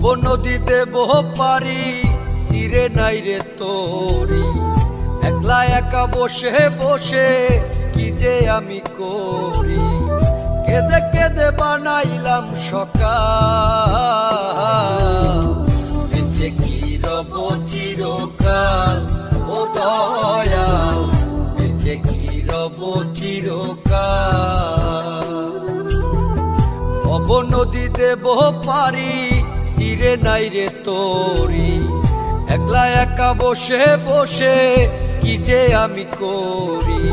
নদী দেব পারি, তীরে নাই রে তোরি। একলা একা বসে বসে কি যে আমি করি। কেঁদে কেঁদে বানাইলাম সকাল। বেঁচে কি রব চিরকাল, ও দয়াল? বেঁচে কি রব চিরকাল? অব নদী দেব পারি তীরে নাই রে তোরি। একলা একা বসে বসে কি যে আমি করি?